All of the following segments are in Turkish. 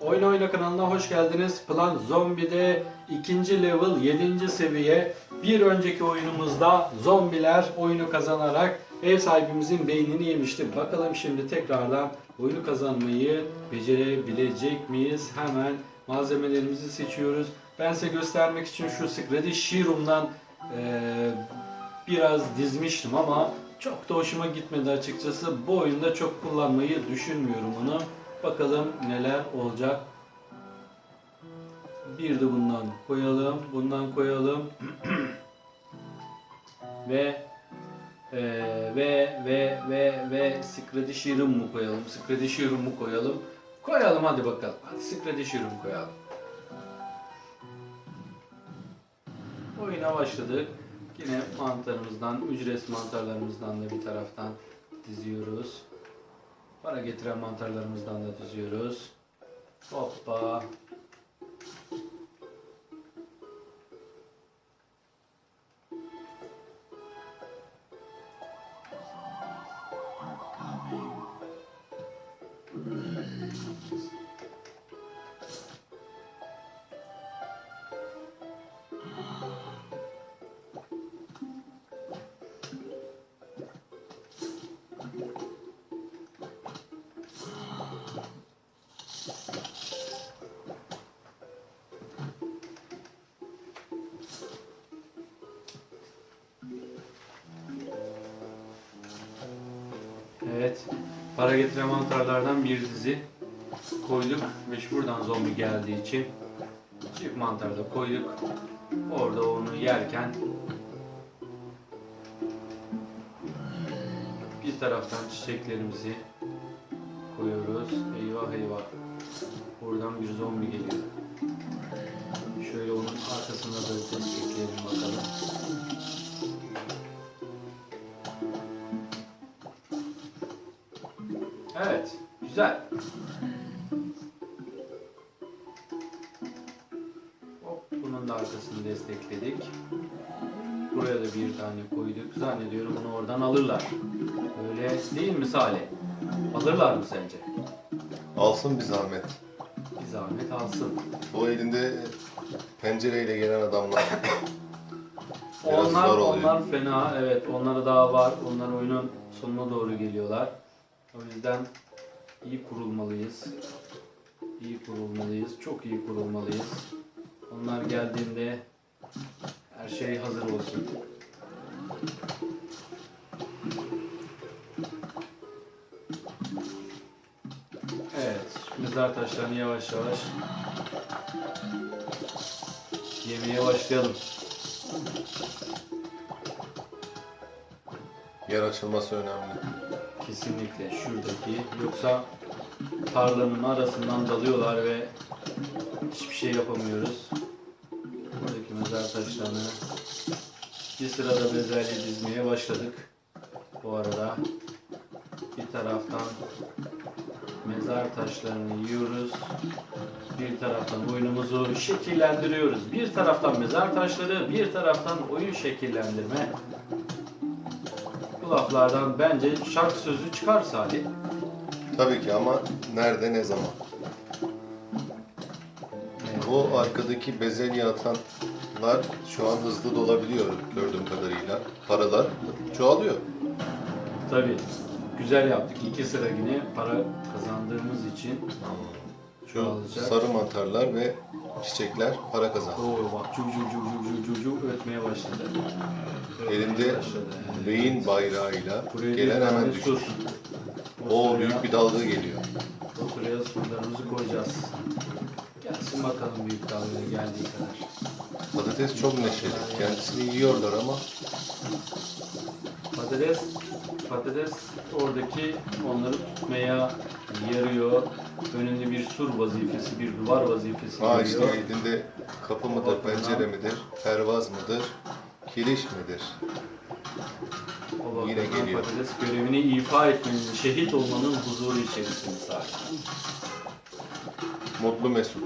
Oyun Oyna kanalına hoş geldiniz. Plan Zombi'de ikinci level 7. seviye. Bir önceki oyunumuzda zombiler oyunu kazanarak ev sahibimizin beynini yemişti. Bakalım şimdi tekrardan oyunu kazanmayı becerebilecek miyiz? Hemen malzemelerimizi seçiyoruz. Ben size göstermek için şu Scrady Shirum'dan eee biraz dizmiştim ama çok da hoşuma gitmedi açıkçası. Bu oyunda çok kullanmayı düşünmüyorum onu. Bakalım neler olacak. Bir de bundan koyalım, bundan koyalım. ve eee, ve ve ve ve Scrady Shirun mu koyalım? Scrady Shirun mu koyalım? Koyalım hadi bakalım. Hadi Scrady Shirun koyalım. Oyuna başladık. Yine mantarımızdan, ücretsiz mantarlarımızdan da bir taraftan diziyoruz. Para getiren mantarlarımızdan da diziyoruz. Hoppa. Evet. Para getiren mantarlardan bir dizi koyduk ve şuradan zombi geldiği için çift mantar da koyduk. Orada onu yerken bir taraftan çiçeklerimizi koyuyoruz. Eyvah eyvah. Buradan bir zombi geliyor. Şöyle onun arkasına da destekleyelim bakalım. Evet, güzel. Hop, bunun da arkasını destekledik. Buraya da bir tane koyduk. Zannediyorum bunu oradan alırlar. Öyle değil mi Salih? Alırlar mı sence? Alsın bir zahmet. Bir zahmet alsın. Bu elinde pencereyle gelen adamlar. Biraz onlar, onlar fena. Evet, onlara daha var. Onlar oyunun sonuna doğru geliyorlar. O yüzden iyi kurulmalıyız. İyi kurulmalıyız. Çok iyi kurulmalıyız. Onlar geldiğinde her şey hazır olsun. Evet, mezar taşlarını yavaş yavaş yemeye başlayalım. Yer açılması önemli. Kesinlikle şuradaki yoksa tarlanın arasından dalıyorlar ve hiçbir şey yapamıyoruz. Buradaki mezar taşlarını bir sırada bezelye dizmeye başladık. Bu arada bir taraftan mezar taşlarını yiyoruz. Bir taraftan oyunumuzu şekillendiriyoruz. Bir taraftan mezar taşları, bir taraftan oyun şekillendirme. Bu laflardan bence şarkı sözü çıkar Salih. Tabii ki ama nerede ne zaman? Bu arkadaki bezelye atanlar şu an hızlı dolabiliyor gördüğüm kadarıyla. Paralar çoğalıyor. Tabii. Güzel yaptık. İki sıra yine para kazandığımız için Şu çoğalacak. sarı mantarlar ve çiçekler para kazandı. Oo bak cu cu cu cu cu cu cu ötmeye başladı. Ötmeye Elinde başladı. Beyin bayrağıyla Buraya gelen hemen su. O büyük bir dalga geliyor. O sıraya sularımızı koyacağız. Gelsin bakalım büyük dalga geldiği kadar. Patates çok neşeli. Kendisini yiyorlar ama Patates, patates oradaki onları tutmaya yarıyor. Önünde bir sur vazifesi, bir duvar vazifesi ha işte görüyor. elinde kapı mıdır, pencere midir, pervaz mıdır, kiliş midir? O bakımdan Yine geliyor. Patates görevini ifa etmenin, şehit olmanın huzuru içerisinde sadece. Mutlu Mesut.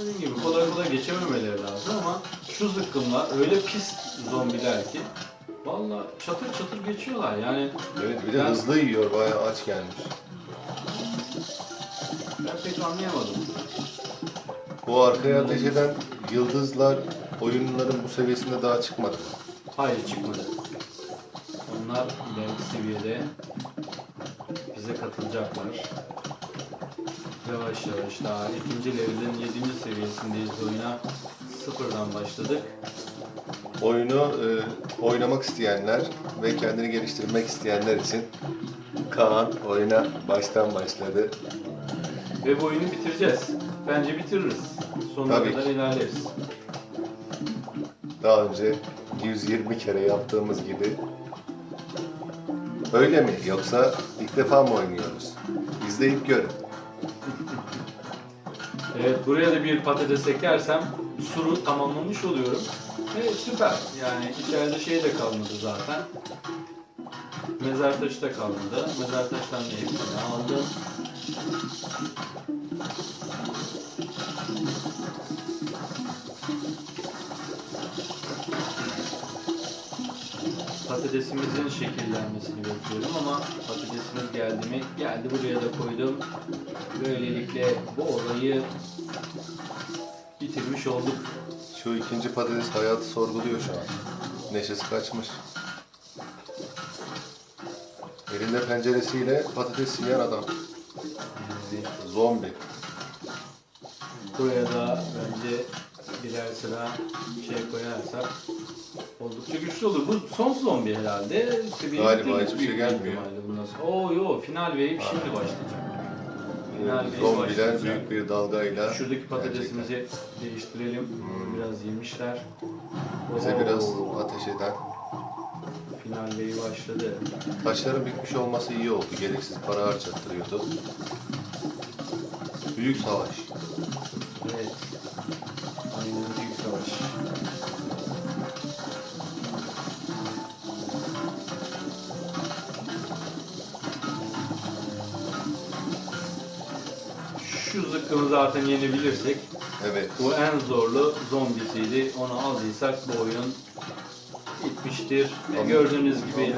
Dediğim gibi kolay kolay geçememeleri lazım ama şu zıkkımlar öyle pis zombiler ki Valla çatır çatır geçiyorlar yani. Evet bir de Ben- hızlı yiyor bayağı aç gelmiş. Ben pek anlayamadım. Bu arkaya ateş eden yıldızlar oyunların bu seviyesinde daha çıkmadı. Hayır çıkmadı. Onlar ileriki seviyede bize katılacaklar. Yavaş yavaş daha ikinci level'in 7. seviyesindeyiz oyuna. Sıfırdan başladık. Oyunu e, oynamak isteyenler ve kendini geliştirmek isteyenler için Kaan oyuna baştan başladı. Ve bu oyunu bitireceğiz. Bence bitiririz. Sonuna Tabii kadar ki. ilerleriz. Daha önce 120 kere yaptığımız gibi. Öyle mi? Yoksa ilk defa mı oynuyoruz? İzleyip görün. Evet buraya da bir patates eklersem suru tamamlamış oluyorum. Ve süper. Yani içeride şey de kalmadı zaten. Mezar taşı da kalmadı. Mezar taşlarını hepsini aldım. Patatesimizin şekillenmesini bekliyorum ama patatesimiz geldi mi? Geldi buraya da koydum. Böylelikle bu olayı bitirmiş olduk. Şu ikinci patates hayatı sorguluyor şu an. Neşesi kaçmış. Elinde penceresiyle patates yiyen adam. Zombi. Buraya da bence birer sıra şey koyarsak oldukça güçlü olur. Bu son zombi herhalde. Seviye Galiba hiçbir şey gelmiyor. bundan sonra. Oo yo final wave şimdi başlayacak. Wave Zombiler büyük bir dalgayla Şuradaki gerçekten patatesimizi değiştirelim. Biraz yemişler. bize Oo, biraz ateş eden. Final wave başladı. Taşların bitmiş olması iyi oldu. Gereksiz para harcattırıyordu. Büyük savaş. Evet. Aynen büyük savaş. Şu zıkkımı zaten yenebilirsek Evet. bu en zorlu zombisiydi. Onu aldıysak bu oyun bitmiştir. Ve Ama- gördüğünüz gibi